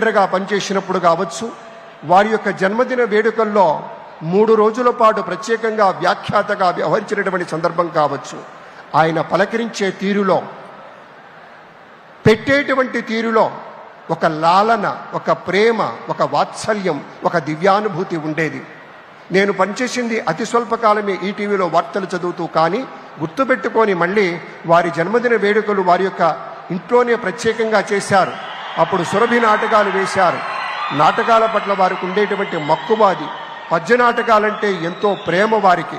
లీడర్గా పనిచేసినప్పుడు కావచ్చు వారి యొక్క జన్మదిన వేడుకల్లో మూడు రోజుల పాటు ప్రత్యేకంగా వ్యాఖ్యాతగా వ్యవహరించినటువంటి సందర్భం కావచ్చు. ఆయన పలకరించే తీరులో పెట్టేటువంటి తీరులో ఒక లాలన ఒక ప్రేమ ఒక వాత్సల్యం ఒక దివ్యానుభూతి ఉండేది. నేను పనిచేసింది అతి స్వల్పకాలమే ఈ టీవీలో వార్తలు చదువుతూ కానీ గుర్తుపెట్టుకొని మళ్ళీ వారి జన్మదిన వేడుకలు వారి యొక్క ఇంట్లోనే ప్రత్యేకంగా చేశారు. అప్పుడు సురభి నాటకాలు వేశారు. నాటకాల పట్ల వారికి ఉండేటువంటి మక్కువాది పద్య నాటకాలంటే ఎంతో ప్రేమ వారికి.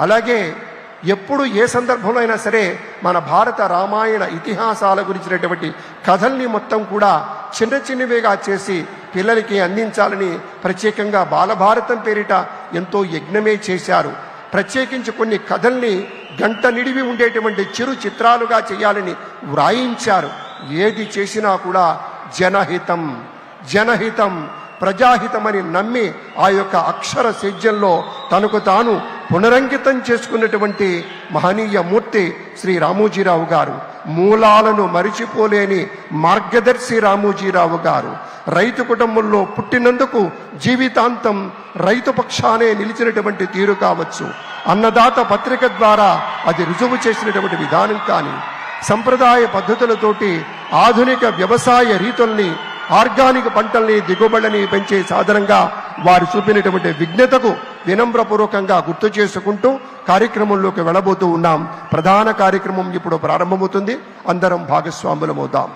అలాగే ఎప్పుడు ఏ సందర్భంలో అయినా సరే మన భారత రామాయణ ఇతిహాసాల గురించినటువంటి కథల్ని మొత్తం కూడా చిన్న చిన్నవిగా చేసి పిల్లలకి అందించాలని ప్రత్యేకంగా బాలభారతం పేరిట ఎంతో యజ్ఞమే చేశారు. ప్రత్యేకించి కొన్ని కథల్ని గంట నిడివి ఉండేటువంటి చిరు చిత్రాలుగా చేయాలని వ్రాయించారు. ఏది చేసినా కూడా జనహితం జనహితం ప్రజాహితమని నమ్మి ఆ యొక్క అక్షర సేద్యంలో తనకు తాను పునరంకితం చేసుకున్నటువంటి మహనీయ మూర్తి శ్రీ రామోజీరావు గారు మూలాలను మరిచిపోలేని మార్గదర్శి రామోజీరావు గారు. రైతు కుటుంబంలో పుట్టినందుకు జీవితాంతం రైతు పక్షానే నిలిచినటువంటి తీరు కావచ్చు. అన్నదాత పత్రిక ద్వారా అది రుజువు చేసినటువంటి విధానం కానీ సంప్రదాయ పద్ధతులతోటి ఆధునిక వ్యవసాయ రీతుల్ని ఆర్గానిక్ పంటల్ని దిగుబడిని పెంచే సాధనంగా వారు చూపినటువంటి విజ్ఞతకు వినమ్రపూర్వకంగా గుర్తు చేసుకుంటూ కార్యక్రమంలోకి వెళ్ళబోతూ ఉన్నాం. ప్రధాన కార్యక్రమం ఇప్పుడు ప్రారంభమవుతుంది. అందరం భాగస్వాములమవుతాం